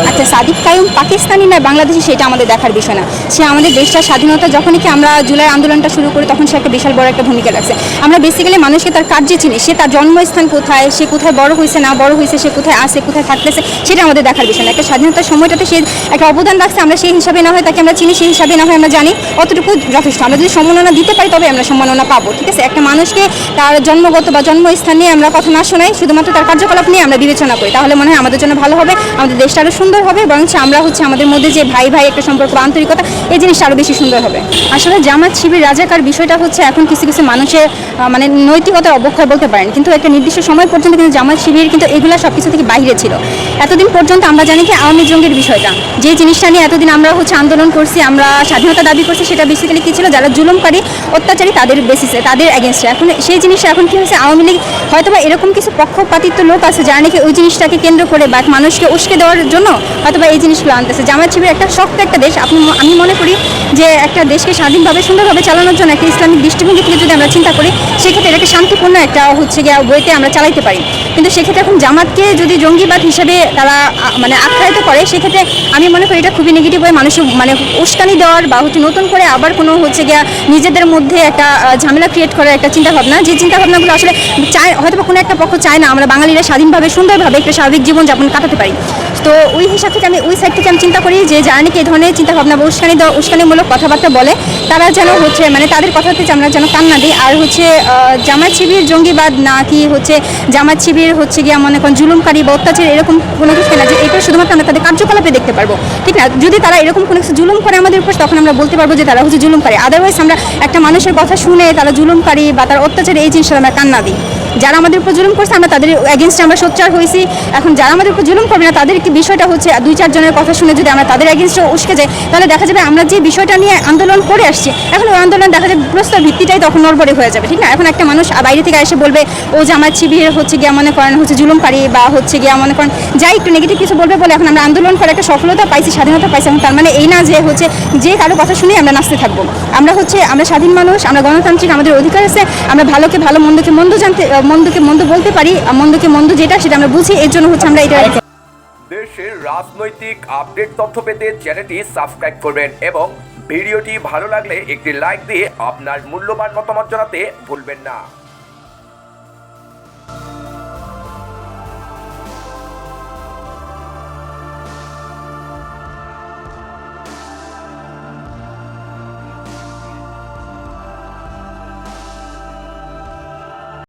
I আচ্ছা সাদিক কায়ুম পাকিস্তানি না বাংলাদেশি, সেটা আমাদের দেখার বিষয় না। সে আমাদের দেশটার স্বাধীনতা যখনই কি আমরা জুলাই আন্দোলনটা শুরু করি, তখন সে একটা বিশাল বড় একটা ভূমিকা রাখছে। আমরা বেসিক্যালি মানুষকে তার কার্যে চিনি। সে তার জন্মস্থান কোথায়, সে কোথায় বড় হয়েছে, না বড় হয়েছে, সে কোথায় আসে কোথায় থাকতেছে, সেটা আমাদের দেখার বিষয় না। একটা স্বাধীনতার সময়টাতে সে একটা অবদান রাখছে, আমরা সেই হিসাবে না হয় তাকে আমরা চিনি, সেই হিসাবে না হয় আমরা জানি, অতটুকু যথেষ্ট। আমরা যদি সম্মাননা দিতে পারি, তবে আমরা সম্মাননা পাবো, ঠিক আছে? একটা মানুষকে তার জন্মগত বা জন্মস্থান নিয়ে আমরা কথা না শোনাই, শুধুমাত্র তার কার্যকলাপ নিয়ে আমরা বিবেচনা করি, তাহলে মনে হয় আমাদের জন্য ভালো হবে, আমাদের দেশটা আরও সুন্দর হবে বরং আমরা হচ্ছে আমাদের মধ্যে যে ভাই ভাই একটা সম্পর্ক বা আন্তরিকতা, এই জিনিসটা আরও বেশি সুন্দর হবে। আসলে জামাত শিবির রাজাকার বিষয়টা হচ্ছে এখন কিছু কিছু মানুষের মানে নৈতিকতার অবক্ষয় বলতে পারেন। কিন্তু একটা নির্দিষ্ট সময় পর্যন্ত কিন্তু জামাত শিবির কিন্তু এগুলা সব কিছু থেকে বাইরে ছিল। এতদিন পর্যন্ত আমরা জানি কি আওয়ামী জঙ্গের বিষয়টা। যে জিনিসটা নিয়ে এতদিন আমরা হচ্ছে আন্দোলন করছি, আমরা স্বাধীনতা দাবি করছি, সেটা বেসিক্যালি কি ছিল? যারা জুলুমকারী, অত্যাচারী, তাদের বেসিসে তাদের এগেনস্টে এখন সেই জিনিসটা এখন কি হয়েছে? আওয়ামী লীগ হয়তো বা এরকম কিছু পক্ষপাতিত্ব লোক আছে, যারা নাকি ওই জিনিসটাকে কেন্দ্র করে বা মানুষকে উস্কে দেওয়ার জন্য হয়তো বা এই জিনিসগুলো আনতেছে। জামাত শিবির একটা শক্ত একটা দেশ। আপনি আমি মনে করি যে একটা দেশকে স্বাধীনভাবে, সুন্দরভাবে চালানোর জন্য একটা ইসলামিক দৃষ্টিভঙ্গি থেকে যদি আমরা চিন্তা করি, সেক্ষেত্রে এটাকে শান্তিপূর্ণ একটা হচ্ছে গিয়ে বইতে আমরা চালাইতে পারি। কিন্তু সেক্ষেত্রে এখন জামাতকে যদি জঙ্গিবাদ হিসেবে তারা মানে আখ্যায়িত করে, সেক্ষেত্রে আমি মনে করি এটা খুবই নেগেটিভ হয়ে মানুষ মানে উস্কানি দেওয়ার বা হচ্ছে নতুন করে আবার কোনো হচ্ছে গিয়া নিজেদের মধ্যে একটা ঝামেলা ক্রিয়েট করার একটা চিন্তাভাবনা। যে চিন্তাভাবনাগুলো আসলে চায় হয়তো কোনো একটা পক্ষ চায় না, আমরা বাঙালিরা স্বাধীনভাবে, সুন্দরভাবে একটা স্বাভাবিক জীবন জীবনযাপন কাটাতে পারি। তো ওই হিসাব থেকে আমি ওই সাইড থেকে আমি চিন্তা করি যে যারা নাকি এই ধরনের চিন্তাভাবনা বা উস্কানি উস্কানিমূলক কথাবার্তা বলে, তারা যেন হচ্ছে মানে তাদের কথাতে আমরা যেন কান না দিই। আর হচ্ছে জামাত শিবির জঙ্গিবাদ না কি হচ্ছে জামাত শিবির হচ্ছে গিয়ে মনে করেন জুলুমকারী বা অত্যাচার এরকম কোনো কিছু না, যে এটা শুধুমাত্র আমরা তাদের কার্যকলাপে দেখতে পারব। ঠিক না? যদি তারা এরকম কোনো কিছু জুলুম করে আমাদের উপর, তখন আমরা বলতে পারব যে তারা হচ্ছে জুলুমকারী। আদারওয়াইজ আমরা একটা মানুষের কথা শুনে তারা জুলুমকারী বা তার অত্যাচার এই জিনিসটা আমরা কান্না দিই। যারা আমাদের উপর জুলুম করছে, আমরা তাদের এগেনস্টে আমরা সোচ্চার হয়েছি। এখন যারা আমাদের উপর জুলুম করবে না, তাদের কি বিষয়টা হচ্ছে, দুই চারজনের কথা শুনে যদি আমরা তাদের এগেনস্টে উস্কে যাই, তাহলে দেখা যাবে আমরা যে বিষয়টা নিয়ে আন্দোলন করে আসছি, এখন ওই আন্দোলন দেখা যাবে প্রস্তর ভিত্তিটাই তখন নড়বড়ে হয়ে যাবে, ঠিক না? এখন একটা মানুষ বাইরে থেকে এসে বলবে, ও যে আমার শিবির হচ্ছে গিয়া মনে করেন হচ্ছে জুলুমকারী বা হচ্ছে গিয়া মনে করেন। যাই একটু নেগেটিভ কিছু বলবে বলে এখন আমরা আন্দোলন করে একটা সফলতা পাইছি, স্বাধীনতা পাইছি, এখন তার মানে এই না যে হচ্ছে যে কারও কথা শুনে আমরা নাচতে থাকব। আমরা হচ্ছে আমরা স্বাধীন মানুষ, আমরা গণতান্ত্রিক, আমাদের অধিকার আছে, আমরা ভালোকে ভালো, মন্দকে মন্দ জানতে মন্দকে মন্দ বলতে পারি মন্দকে মন্দ যেটা সেটা আমরা বুঝি এর জন্য হচ্ছে আমরা এটা দেশের রাজনৈতিক আপডেট তথ্য পেতে চ্যানেলটি সাবস্ক্রাইব করবেন এবং ভিডিওটি ভালো লাগলে একটি লাইক দিয়ে আপনার মূল্যবান মতামত জানাতে ভুলবেন না।